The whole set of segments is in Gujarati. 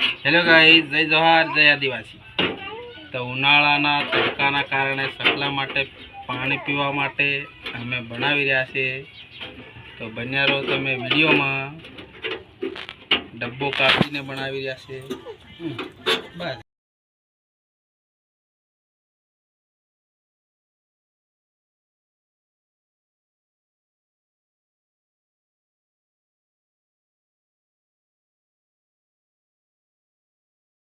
હેલો ગાઈ જય જોહાર જય આદિવાસી. તો ઉનાળાના તડકાના કારણે સકલા માટે પાણી પીવા માટે અમે બનાવી રહ્યા છીએ. તો બન્યા રહો તમે વિડીયોમાં. ડબ્બો કાપીને બનાવી રહ્યા છે હમ, બસ.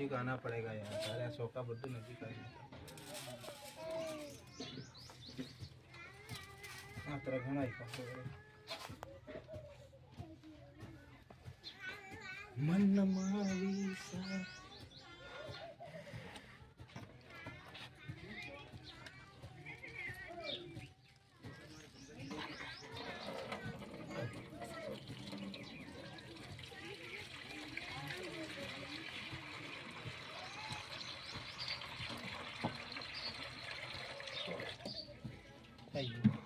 नज़दीक आना पड़ेगा यार सारे अशोका बुद्ध नज़दीक आएगा हाँ तेरा मन मान चाहिए